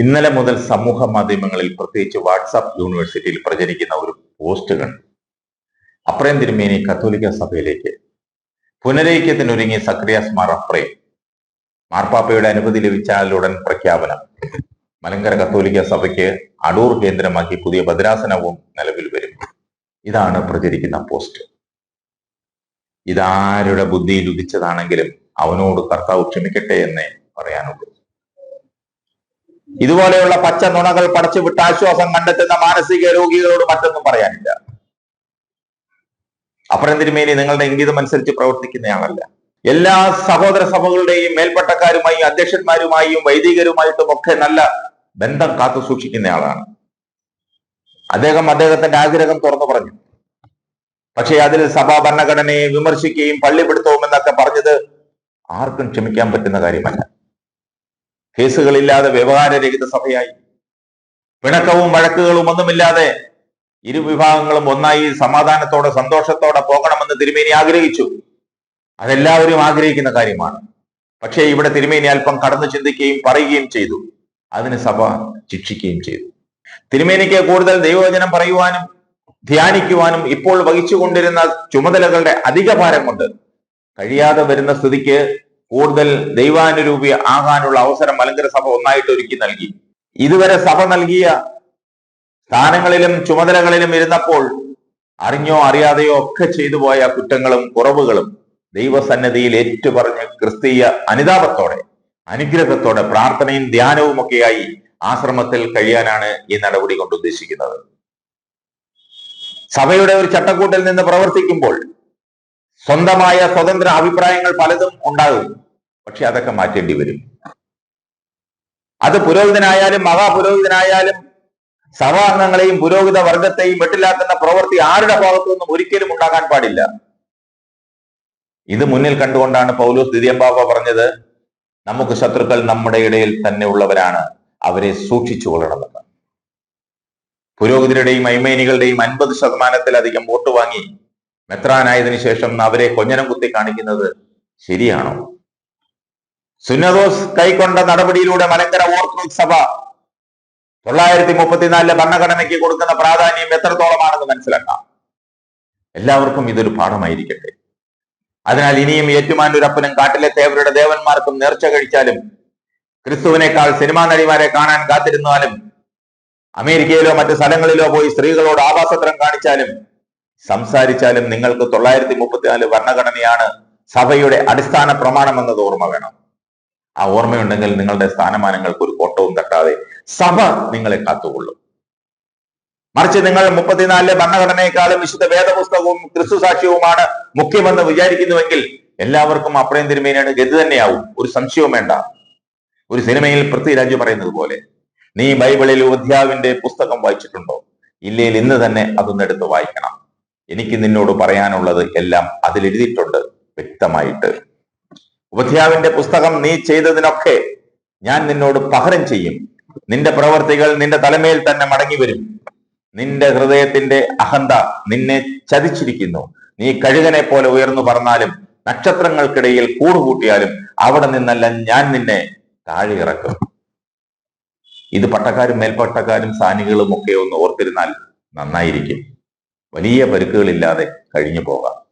ഇന്നലെ മുതൽ സമൂഹ മാധ്യമങ്ങളിൽ പ്രത്യേകിച്ച് വാട്സാപ്പ് യൂണിവേഴ്സിറ്റിയിൽ പ്രചരിക്കുന്ന ഒരു പോസ്റ്റ് കണ്ടു. അപ്രയം തിരുമേനി കത്തോലിക്ക സഭയിലേക്ക്. പുനരൈക്യത്തിനൊരുങ്ങി സക്രിയാസ് മാർ അപ്രയം മാർപ്പാപ്പയുടെ അനുമതി ലഭിച്ചാലുടൻ പ്രഖ്യാപനം. മലങ്കര കത്തോലിക്ക സഭയ്ക്ക് അടൂർ കേന്ദ്രമാക്കി പുതിയ ഭദ്രാസനവും നിലവിൽ വരും. ഇതാണ് പ്രചരിക്കുന്ന പോസ്റ്റ്. ഇതാരുടെ ബുദ്ധിയിൽ ഉദിച്ചതാണെങ്കിലും അവനോട് കർത്താവ് ക്ഷമിക്കട്ടെ എന്നേ പറയാനുള്ളൂ ഇതുപോലെയുള്ള പച്ച നുണകൾ പടച്ചു വിട്ട് ആശ്വാസം കണ്ടെത്തുന്ന മാനസിക രോഗികളോട് മറ്റൊന്നും പറയാനില്ല. അപ്പുറം തിരുമേനി നിങ്ങളുടെ ഇംഗിതം അനുസരിച്ച് പ്രവർത്തിക്കുന്നയാളല്ല. എല്ലാ സഹോദര സഭകളുടെയും മേൽപ്പട്ടക്കാരുമായും അധ്യക്ഷന്മാരുമായും വൈദികരുമായിട്ടും ഒക്കെ നല്ല ബന്ധം കാത്തു സൂക്ഷിക്കുന്നയാളാണ്. അദ്ദേഹം അദ്ദേഹത്തിന്റെ ആഗ്രഹം തുറന്നു പറഞ്ഞു. പക്ഷേ അതിൽ സഭാ ഭരണഘടനയെ വിമർശിക്കുകയും പള്ളിപ്പെടുത്തവും എന്നൊക്കെ പറഞ്ഞത് ആർക്കും ക്ഷമിക്കാൻ പറ്റുന്ന കാര്യമല്ല. കേസുകളില്ലാതെ വ്യവഹാരരഹിത സഭയായി. പിണക്കവും വഴക്കുകളും ഒന്നുമില്ലാതെ ഇരുവിഭാഗങ്ങളും ഒന്നായി സമാധാനത്തോടെ സന്തോഷത്തോടെ പോകണമെന്ന് തിരുമേനി ആഗ്രഹിച്ചു. അതെല്ലാവരും ആഗ്രഹിക്കുന്ന കാര്യമാണ്. പക്ഷേ ഇവിടെ തിരുമേനി അല്പം കടന്നു ചിന്തിക്കുകയും പറയുകയും ചെയ്തു. അതിന് സഭ ശിക്ഷിക്കുകയും ചെയ്തു. തിരുമേനിക്ക് കൂടുതൽ ദൈവവചനം പറയുവാനും ധ്യാനിക്കുവാനും ഇപ്പോൾ വഹിച്ചുകൊണ്ടിരുന്ന ചുമതലകളുടെ അധിക ഭാരം കൊണ്ട് കഴിയാതെ വരുന്ന സ്ഥിതിക്ക് കൂടുതൽ ദൈവാനുരൂപി ആകാനുള്ള അവസരം മലങ്കര സഭ ഒന്നായിട്ട് ഒരുക്കി നൽകി. ഇതുവരെ സഭ നൽകിയ സ്ഥാനങ്ങളിലും ചുമതലകളിലും ഇരുന്നപ്പോൾ അറിഞ്ഞോ അറിയാതെയോ ഒക്കെ ചെയ്തു പോയ കുറ്റങ്ങളും കുറവുകളും ദൈവസന്നദ്ധിയിൽ ഏറ്റുപറഞ്ഞ് ക്രിസ്തീയ അനുതാപത്തോടെ അനുഗ്രഹത്തോടെ പ്രാർത്ഥനയും ധ്യാനവും ഒക്കെയായി ആശ്രമത്തിൽ കഴിയാനാണ് ഈ നടപടി കൊണ്ട് ഉദ്ദേശിക്കുന്നത്. സഭയുടെ ഒരു ചട്ടക്കൂട്ടിൽ നിന്ന് പ്രവർത്തിക്കുമ്പോൾ സ്വന്തമായ സ്വതന്ത്ര അഭിപ്രായങ്ങൾ പലതും ഉണ്ടാകും. പക്ഷെ അതൊക്കെ മാറ്റേണ്ടി വരും. അത് പുരോഹിതനായാലും മഹാപുരോഹിതനായാലും സഭാംഗങ്ങളെയും പുരോഹിത വർഗത്തെയും വെട്ടിലാക്കുന്ന പ്രവൃത്തി ആരുടെ ഭാഗത്തു നിന്നും ഒരിക്കലും ഉണ്ടാകാൻ പാടില്ല. ഇത് മുന്നിൽ കണ്ടുകൊണ്ടാണ് പൗലോസ് ദിദിയമ്പാവ പറഞ്ഞത് നമുക്ക് ശത്രുക്കൾ നമ്മുടെ ഇടയിൽ തന്നെ ഉള്ളവരാണ്. അവരെ സൂക്ഷിച്ചു കൊള്ളണമെന്ന് പുരോഹിതരുടെയും ഐമേനികളുടെയും അൻപത് ശതമാനത്തിലധികം വോട്ട് വാങ്ങി മെത്രാനായതിനു ശേഷം അവരെ കൊഞ്ഞനം കുത്തി കാണിക്കുന്നത് ശരിയാണോ? സുന്നദോസ് കൈക്കൊണ്ട നടപടിയിലൂടെ മലങ്കര ഓർത്തഡോക്സ് സഭ തൊള്ളായിരത്തി മുപ്പത്തിനാലിലെ ഭരണഘടനയ്ക്ക് കൊടുക്കുന്ന പ്രാധാന്യം എത്രത്തോളമാണെന്ന് മനസ്സിലാക്കാം. എല്ലാവർക്കും ഇതൊരു പാഠമായിരിക്കട്ടെ. അതിനാൽ ഇനിയും ഏറ്റുമാനൂരപ്പനും കാട്ടിലെ തേവരുടെ ദേവന്മാർക്കും നേർച്ച കഴിച്ചാലും ക്രിസ്തുവിനേക്കാൾ സിനിമാ നടിമാരെ കാണാൻ കാത്തിരുന്നാലും അമേരിക്കയിലോ മറ്റു സ്ഥലങ്ങളിലോ പോയി സ്ത്രീകളോട് ആഭാസത്രം കാണിച്ചാലും സംസാരിച്ചാലും നിങ്ങൾക്ക് തൊള്ളായിരത്തി മുപ്പത്തിനാല് ഭരണഘടനയാണ് സഭയുടെ അടിസ്ഥാന പ്രമാണമെന്നത് ഓർമ്മ വേണം. ആ ഓർമ്മയുണ്ടെങ്കിൽ നിങ്ങളുടെ സ്ഥാനമാനങ്ങൾക്ക് ഒരു കോട്ടവും തട്ടാതെ സഭ നിങ്ങളെ കാത്തുകൊള്ളും. മറിച്ച് നിങ്ങൾ മുപ്പത്തിനാലിലെ ഭരണഘടനയെക്കാളും വിശുദ്ധ വേദപുസ്തകവും ക്രിസ്തു സാക്ഷ്യവുമാണ് മുഖ്യമെന്ന് വിചാരിക്കുന്നുവെങ്കിൽ എല്ലാവർക്കും അപ്രയം തിരുമേനയുടെ ഗതി തന്നെയാവും. ഒരു സംശയവും വേണ്ട. ഒരു സിനിമയിൽ പൃഥ്വിരാജ് പറയുന്നത് പോലെ നീ ബൈബിളിൽ ഉദ്യാവിന്റെ പുസ്തകം വായിച്ചിട്ടുണ്ടോ? ഇല്ലെങ്കിൽ ഇന്ന് തന്നെ അതൊന്നെടുത്ത് വായിക്കണം. എനിക്ക് നിന്നോട് പറയാനുള്ളത് എല്ലാം അതിലെഴുതിയിട്ടുണ്ട് വ്യക്തമായിട്ട്. ഉപധ്യാവിന്റെ പുസ്തകം നീ ചെയ്തതിനൊക്കെ ഞാൻ നിന്നോട് പകരം ചെയ്യും. നിന്റെ പ്രവർത്തികൾ നിന്റെ തലമേൽ തന്നെ മടങ്ങി വരും നിന്റെ ഹൃദയത്തിന്റെ അഹന്ത നിന്നെ ചതിച്ചിരിക്കുന്നു. നീ കഴുകനെ പോലെ ഉയർന്നു പറഞ്ഞാലും നക്ഷത്രങ്ങൾക്കിടയിൽ കൂടുകൂട്ടിയാലും അവിടെ നിന്നല്ല ഞാൻ നിന്നെ താഴെ ഇറക്കും. ഇത് പട്ടക്കാരും മേൽപ്പട്ടക്കാരും സാനികളും ഒക്കെ ഒന്ന് ഓർത്തിരുന്നാൽ നന്നായിരിക്കും. വലിയ പരുക്കുകളില്ലാതെ കഴിഞ്ഞു പോകാം.